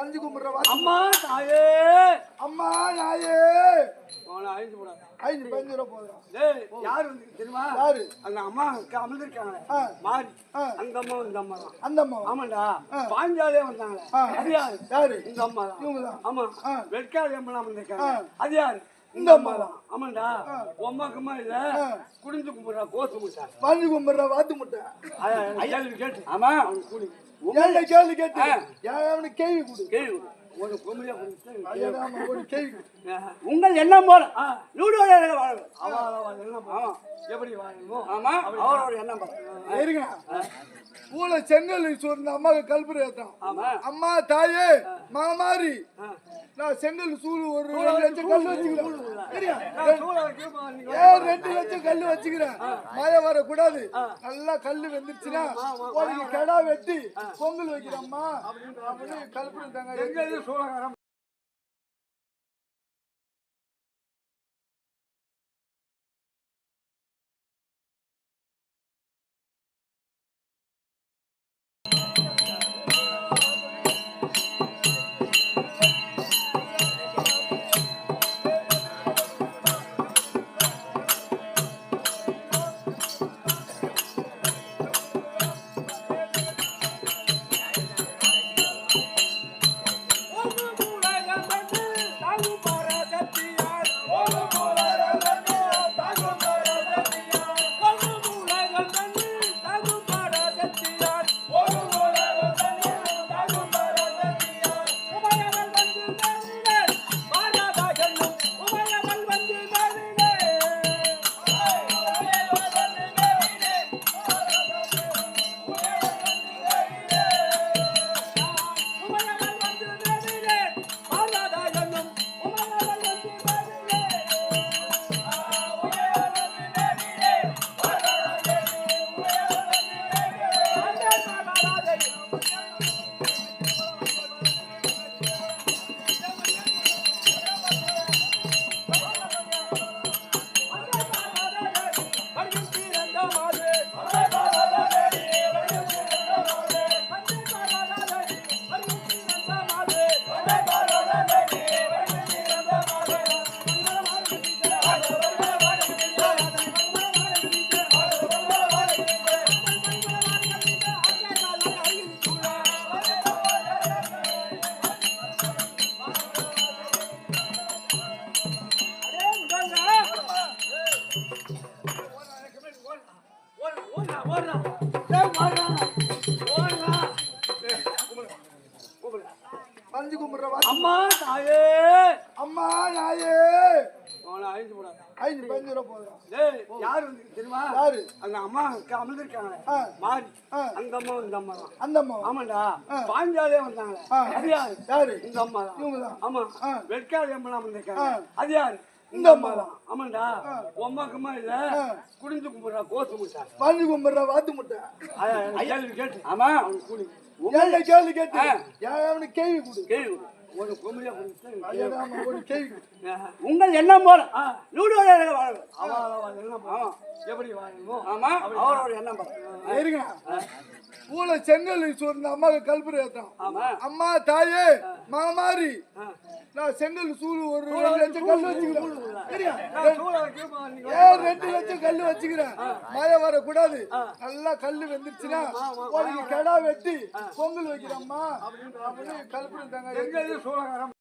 அஞ்சு கும்பிடுறவா அம்மா தாயே. அம்மா நாயே ஐந்து ஐந்து பதினஞ்சு ரூபா போதும் யாரு வந்து தெரியுமா? யாரு? அந்த அம்மா அமர்ந்திருக்காங்க மாறி. அந்த அம்மா இந்த அம்மா தான். அந்த அம்மா ஆமாண்டா. பாஞ்சாலே வந்தாங்க அது யாரு? யாரு? இந்த அம்மா தான். ஆமா. வெட்காளி அம்மா அமர்ந்திருக்காங்க. அது யாரு? இந்த அம்மா தான் ஆமாண்டா உம்மாக்குமா இல்ல. குடிஞ்சு கும்பிடுறா கோத்து முட்டா. பதினஞ்சு கும்பிடுற வாத்து முட்டை. கேள்வி கேட்டு. ஆமா. அவனுக்கு குடி. ஏன்டா கேள்வி கேட்டு? அவனுக்கு கேள்வி கொடு? கேள்வி. உங்கள் எண்ணம் போல. பண்ணா? எப்படி வாழணுமோ ஆமா. அவரோட எண்ணம் போல. இருங்க. பூல செங்கல் சோறு இந்த அம்மாவுக்கு கல்புரை ஆமா. அம்மா தாயே மாமாரி. நான் செங்கல் சூடு ஒரு ரெண்டு லட்சம் கல் வச்சுக்கிறேன். சூழ ஏன் ரெண்டு லட்சம் கல் வச்சுக்கிறேன்? மழை வரக்கூடாது. நல்லா கல் வெந்துருச்சுன்னா கடா வெட்டி பொங்கல் வைக்கிறேம்மா. அப்படின்னு கல்புரை தாங்க பஞ்சு கும்பிடுற வாத்து அம்மா தாயே. அம்மா நாயே அவனை அழிஞ்சு போடாத. ஐந்து பதினஞ்சு ரூபா போதும் யார் வந்து தெரியுமா? யாரு? அந்த அம்மா அங்க அமர்ந்திருக்காங்க ஆ. மாறி. அந்த அம்மா இந்த அம்மா தான். அந்த அம்மா ஆமாண்டா. பாஞ்சாலே வந்தாங்க ஆ. அது யாரு? யாரு? இந்த அம்மா தான். ஆமா. வெட்காளி அம்மா அமர்ந்திருக்காங்க. அது யாரு? இந்த அம்மா தான் ஆமாண்டா. உம்மாக்குமா இல்ல? குடிஞ்சு கும்பிடுறா கோத்து முட்டா. பதினஞ்சு கும்பிடுற வாத்து முட்டை. கேள்வி கேட்டு. ஆமா அவனுக்கு குடி ஏன்டா கேள்வி கேட்டு? அவனுக்கு கேள்வி கொடு? கேள்வி கொடு. உங்கள் எண்ணம் போல. என்ன பண்ணா? எப்படி வாழணுமோ ஆமா. அவரோட எண்ணம் இருங்க. பூல செங்கல் சோறு இந்த அம்மாவுக்கு கல்புரை ஆமா. அம்மா தாயே மாமாரி நான் செங்கல் சூடு ஒரு ரெண்டு லட்சம் கல் வச்சுக்கிறேன். சூழ ஏன் ரெண்டு லட்சம் கல் வச்சுக்கிறேன்? மழை வரக்கூடாது. நல்லா கல் வெந்துருச்சுன்னா ஒரு கடா வெட்டி பொங்கல் வைக்கிறேம்மா. அப்படின்னு கல்புரை தாங்க எங்க சூழகாரம்.